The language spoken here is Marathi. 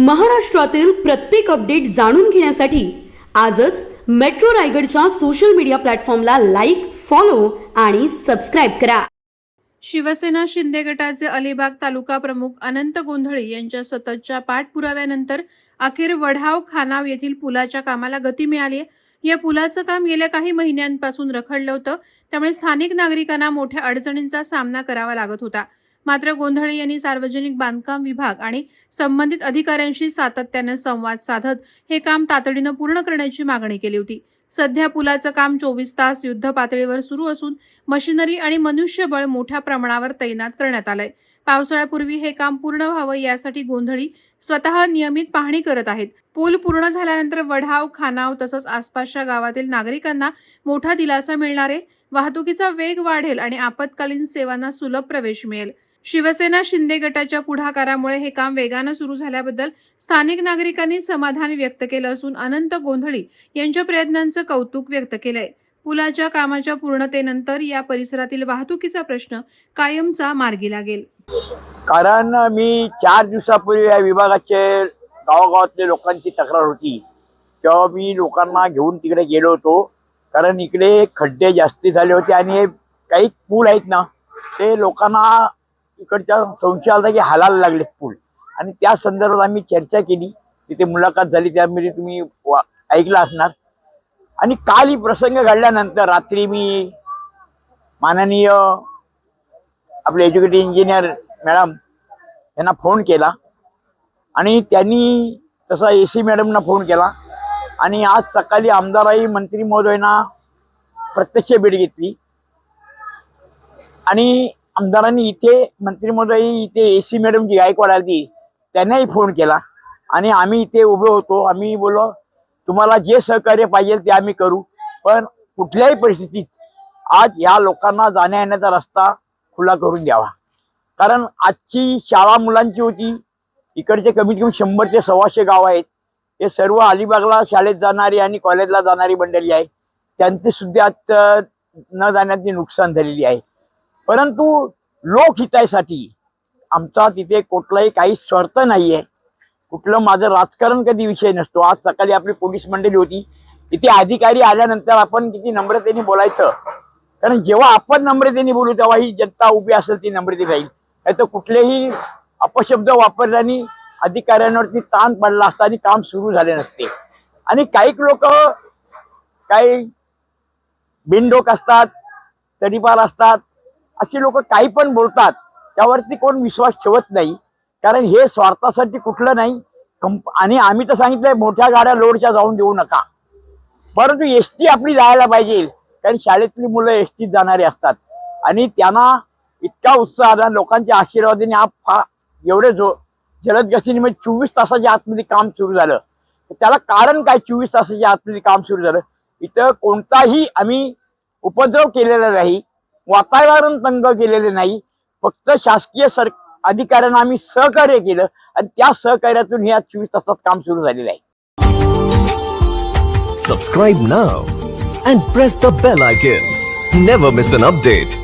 महाराष्ट्रातील प्रत्येक अपडेट जाणून घेण्यासाठी आजच मेट्रो रायगडच्या सोशल मीडिया प्लॅटफॉर्मला लाईक फॉलो आणि सबस्क्राईब करा. शिवसेना शिंदे गटाचे अलिबाग तालुका प्रमुख अनंत गोंधळे यांच्या सततच्या पाठपुराव्यानंतर अखेर वढाव खानाव येथील पुलाच्या कामाला गती मिळाली आहे. या पुलाचं काम गेल्या काही महिन्यांपासून रखडलं होतं. त्यामुळे स्थानिक नागरिकांना मोठ्या अडचणींचा सामना करावा लागत होता. मात्र गोंधळे यांनी सार्वजनिक बांधकाम विभाग आणि संबंधित अधिकाऱ्यांशी सातत्यानं संवाद साधत हे काम तातडीनं पूर्ण करण्याची मागणी केली होती. सध्या पुलाचं काम चोवीस तास युद्ध पातळीवर सुरू असून मशिनरी आणि मनुष्यबळ मोठ्या प्रमाणावर तैनात करण्यात आलंय. पावसाळ्यापूर्वी हे काम पूर्ण व्हावं यासाठी गोंधळी स्वतः नियमित पाहणी करत आहेत. पूल पूर्ण झाल्यानंतर वढाव खानाव तसंच आसपासच्या गावातील नागरिकांना मोठा दिलासा मिळणार आहे. वाहतुकीचा वेग वाढेल आणि आपत्कालीन सेवांना सुलभ प्रवेश मिळेल. शिवसेना शिंदे गटाच्या पुढाकारामुळे हे काम वेगानं सुरू झाल्याबद्दल स्थानिक नागरिकांनी समाधान व्यक्त केलं असून अनंत गोंधळी यांच्या प्रयत्नांचं कौतुक व्यक्त केलंय. पुलाच्या कामाच्या पूर्णतेनंतर या परिसरातील वाहतुकीचा प्रश्न कायमचा मार्गी लागेल. कारण मी चार दिवसापूर्वी या विभागाचे गावागावातले लोकांची तक्रार होती. तेव्हा मी लोकांना घेऊन तिकडे गेलो होतो. कारण इकडे खड्डे जास्ती झाले होते आणि काही पूल आहेत ना ते लोकांना इकडच्या संशय की हालायला लागले पूल. आणि त्या संदर्भात आम्ही चर्चा केली. तिथे मुलाखत झाली त्यामध्ये तुम्ही ऐकला असणार. आणि काल ही प्रसंग घडल्यानंतर रात्री मी माननीय आपले एज्युकेटिव्ह इंजिनियर मॅडम यांना फोन केला. आणि त्यांनी तसा ए सी मॅडमना फोन केला. आणि आज सकाळी आमदारही मंत्री महोदयांना प्रत्यक्ष भेट घेतली. आणि आमदारांनी इथे मंत्रिमंडळी इथे A C madam ji Gaikwad आली त्यांनाही फोन केला. आणि आम्ही इथे उभे होतो. आम्ही बोललो तुम्हाला जे सहकार्य पाहिजे ते आम्ही करू. पण कुठल्याही परिस्थितीत आज या लोकांना जाण्या येण्याचा रस्ता खुला करून द्यावा. कारण आजची शाळा मुलांची होती. इकडचे कमीत कमी शंभर ते सव्वाशे गाव आहेत. हे सर्व अलिबागला शाळेत जाणारी आणि कॉलेजला जाणारी मंडळी आहे त्यांची सुद्धा आज न जाण्याची नुकसान झालेली आहे. परंतु लोकहितासाठी आमचा तिथे कुठलाही काही शर्त नाही आहे कुठलं माझं राजकारण कधी विषय नसतो. आज सकाळी आपली पोलीस मंडळी होती. तिथे अधिकारी आल्यानंतर आपण किती नम्रतेने बोलायचं. कारण जेव्हा आपण नम्रतेने बोलू तेव्हा ही जनता उभी असेल ती नम्रते राहील. नाही तर कुठलेही अपशब्द वापरल्याने अधिकाऱ्यांवरती ताण पडला असता आणि काम सुरू झाले नसते. आणि काही लोक काही बिनडोक असतात तडीपार असतात अशी लोक काही पण बोलतात त्यावरती कोण विश्वास ठेवत नाही. कारण हे स्वार्थासाठी कुठलं नाही. कंप आणि आम्ही तर सांगितलंय मोठ्या गाड्या लोडच्या जाऊन देऊ नका. परंतु एस टी आपली जायला पाहिजे. कारण शाळेतली मुलं एस टीत जाणारी असतात. आणि त्यांना इतका उत्साह लोकांच्या आशीर्वादाने हा फा एवढे जो जलद गतीने म्हणजे चोवीस तासाच्या आतमध्ये काम सुरू झालं. त्याला कारण काय चोवीस तासाच्या आतमध्ये काम सुरू झालं? इथं कोणताही आम्ही उपद्रव केलेला नाही. वातावरण तंग केलेले नाही. फक्त शासकीय सर अधिकाऱ्यांना आम्ही सहकार्य केलं आणि त्या सहकार्यातून ह्या चोवीस तासात काम सुरू झालेलं आहे. Subscribe now and press the bell icon never miss an update